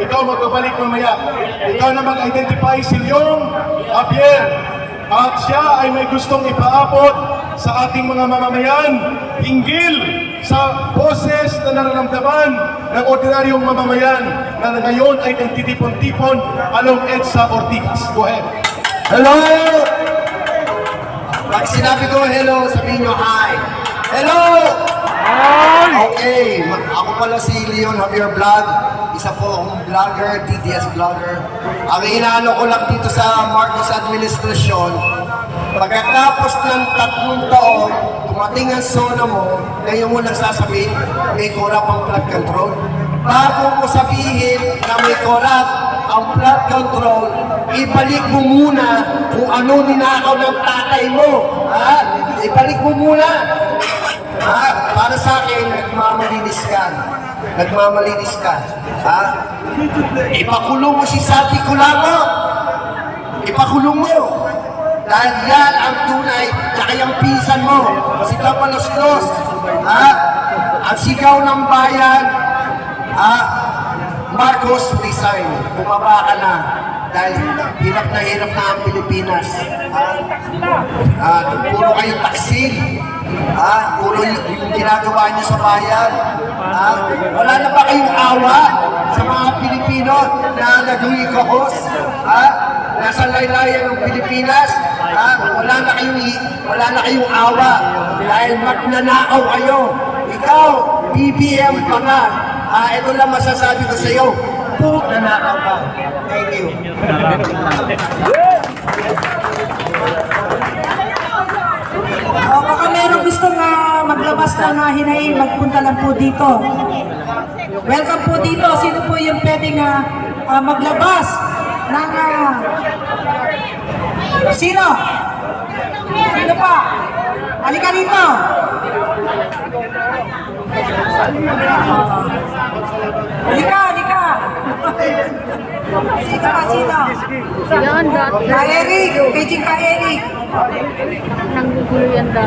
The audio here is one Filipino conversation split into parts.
ikaw magbabalik mamaya. Ikaw na mag-identify si Leong Javier. At siya ay may gustong ipaabot sa ating mga mamamayan hinggil sa boses na nararamdaman ng ordinaryong mamamayan na ngayon ay nagtitipon-tipon along EDSA Ortigas. Go ahead. Hello! Pag sinabi ko hello, sabihin nyo hi. Hello! Okay, ma- ako pala si Leon Javier Vlog. Isa po akong vlogger, DTS vlogger. Ang inaano ko lang dito sa Marcos administrasyon, pagkatapos ng tatlong taon, dumating ang zona mo, ngayon mo lang sasabihin, may korap ang flood control. Bago mo sabihin na may korap ang flood control, ibalik mo muna kung ano ninakaw ng tatay mo. Ha? Ibalik mo muna. Ha? Para sa akin, nagmamalinis ka. Nagmamalinis ka. Ha? Ipakulong mo si Sabi Kulamo. Ipakulong mo. Dahil yan ang tunay na kayang pinsan mo. Si Tapalos-Los. Ha? Ang sigaw ng bayan. Ha? Marcos, resign. Bumaba ka na. Dahil hirap na hirap na ang Pilipinas. Ha? Ah, puro kayo taksil. Ah, puro yung, ginagawa niyo sa bayan. Ah, wala na ba kayong awa sa mga Pilipino na naghuikokos? Ah, nasa laylayan ng Pilipinas? Ah, wala na kayong wala na kayong awa dahil magnanakaw kayo. Ikaw, BBM pa nga. Ah, ito lang masasabi ko sa iyo. Puro nanakaw ka. Thank you. O baka merong gustong uh, maglabas na uh, hinaing, magpunta lang po dito. Welcome po dito. Sino po yung pwedeng ah, ah, maglabas ng... ah, sino? Sino pa? Halika dito. Halika, halika. Sino pa, sino? Yan dati. Ka Eric, paging ka Eric. Dati.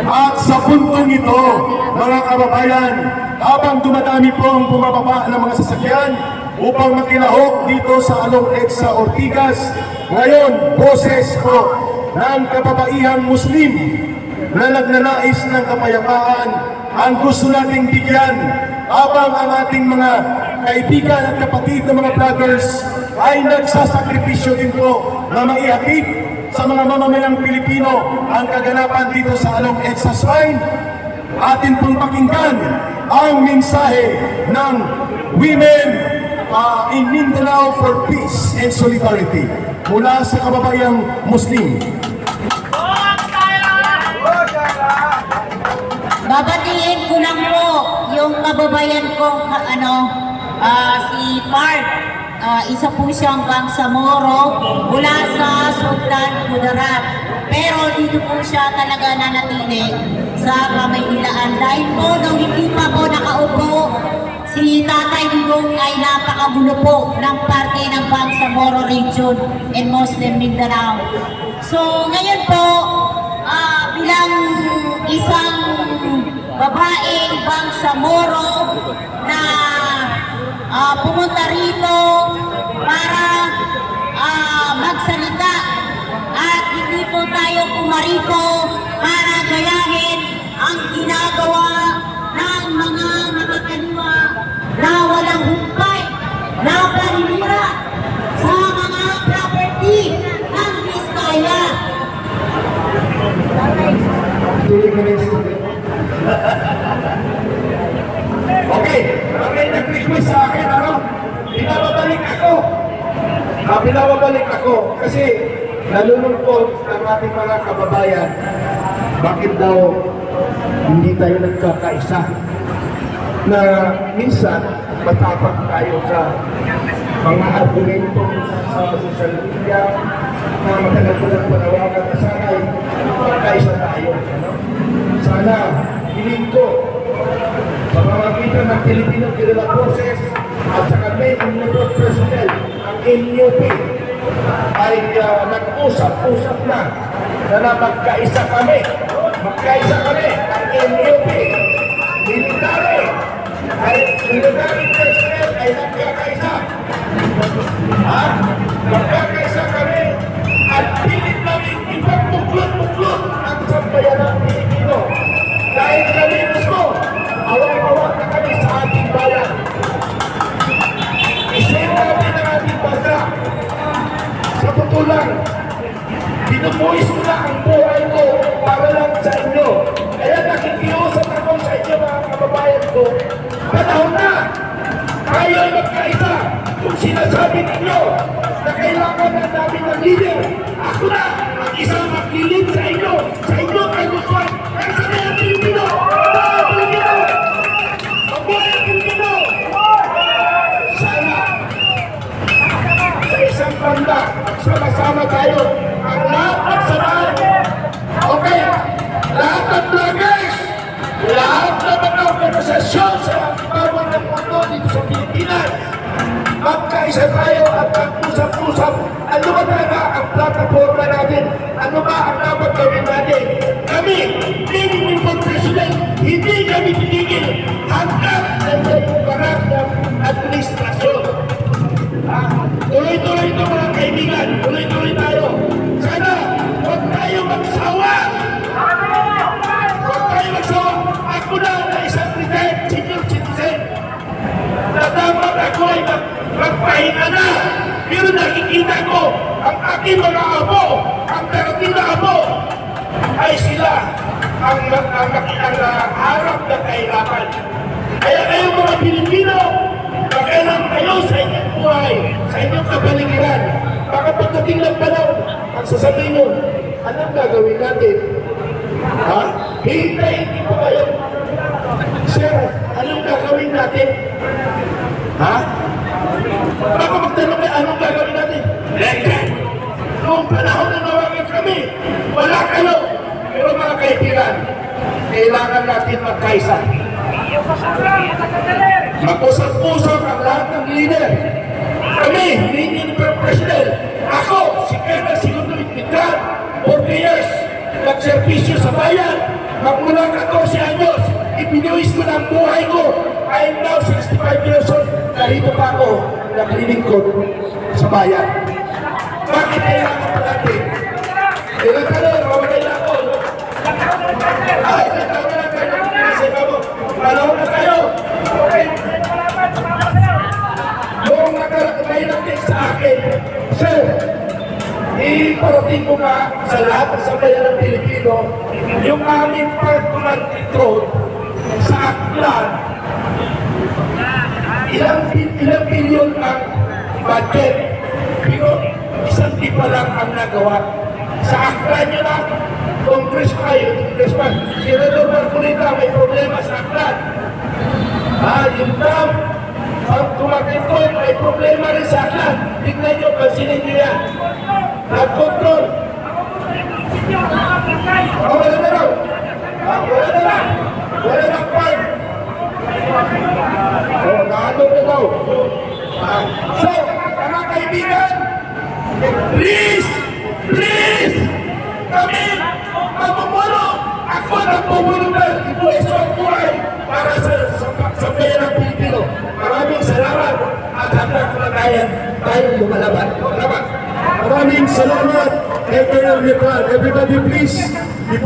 At sa puntong ito, mga kababayan, habang dumadami po ang bumababa ng mga sasakyan upang makilahok dito sa Along Edsa Ortigas, ngayon, boses po ng kababaihang Muslim na nagnanais ng kapayapaan ang gusto nating bigyan habang ang ating mga kaibigan at kapatid na mga brothers ay nagsasakripisyo din po na maihatid sa mga mamamayang Pilipino ang kaganapan dito sa Along Edsa Shrine. Atin pong pakinggan ang mensahe ng Women uh, in Mindanao for Peace and Solidarity mula sa kababayang Muslim. Babatiin ko lang po yung kababayan ko, ka- ano, ah, si Park. Ah, isa po siyang Bangsamoro mula sa Sultan Kudarat. Pero dito po siya talaga nanatili sa Kamaynilaan. Dahil po nung hindi pa po nakaupo, si Tatay Digong ay napakagulo po ng parte ng Bangsamoro Region in Muslim Mindanao. So ngayon po, ah, bilang isang babaeng Bangsamoro na ah, pumunta rito para ah, magsalita at hindi po tayo pumarito para gayahin ang ginagawa ng mga nakakaliwa na walang humpay na paninira sa mga property ng Vizcaya. Okay, okay, nag-request sa akin, ano? Pinababalik ako. Pinababalik ako kasi nalulungkot ang ating mga kababayan. Bakit daw hindi tayo nagkakaisa? Na minsan, matapang tayo sa mga argumento sa social media na matagal ko lang panawagan na sana ay magkaisa tayo. Ano? Sana, hiling ko, sa pamamagitan ng Filipino Guerrilla Forces at sa kami, immediate personnel, ang NUP, ay uh, nag-usap-usap na na na magkaisa kami. Magkaisa kami, ang NUP, military, ay military personnel ay nagkakaisa. Binubuhis ko na ang buhay ko para lang sa inyo. Kaya nakikiusap ako sa inyo mga kababayan ko. Panahon na! Tayo ay magkaisa kung sinasabi ninyo na kailangan na namin ng leader. Ako na ใปเสียอาอัดตักผู้ชักผู้ชัก magpahinga na. Pero nakikita ko, ang aking mga amo, ang darating na amo, ay sila ang, ang, ang, ang, ang harap ng kahirapan. Kaya kayo mga Pilipino, Pakialam kayo sa inyong buhay, sa inyong kapaligiran. Baka pagdating ng panahon, ang sasabihin nyo, anong gagawin natin? Ha? Hintayin niyo pa kayo. Sir, anong gagawin natin? Ha? Noong panahon na nawagan kami, wala kayo. Pero mga kaibigan, kailangan natin magkaisa. Mag-usap-usap ang lahat ng leader. Kami, ni President. Ako, si Colonel Segundo Itmitran, 40 years, nagservisyo sa bayan. Magmula 14 anyos, ibinuwis ko ng buhay ko. I am now 65 years old. Narito pa ako, naglilingkod sa bayan. Bakit kailangan pa natin? Ilang ka nun, mawalay na ako. Ay, natawa na kayo. Kasi mo, panahon. Okay. Yung nakalagay natin sa akin, Sir, iparating ko nga sa lahat ng sambayan ng Pilipino yung aming command control sa Aklan. Ilang, ilang bilyon ang budget, tipa lang ang nagawa. Sa Aklan nyo lang, Congress kayo, Congressman, Senador Marcolita may problema sa Aklan. Ah, yung dam, ang kumakintol, may problema rin sa aklan. Tignan nyo, pansinin nyo yan. Nag-control. Ah, wala na raw. Ah, wala na lang. Wala na part. Oh, naano na. Ah, so, mga kaibigan, please, please, kami, mamumuno. Ako nagpumuno na ibuhay sa buhay para sa, sa, sa ng Pilipino. Maraming salamat at hanggang kalagayan tayong lumalaban. Lumalaban. Maraming salamat Mitran. Everybody please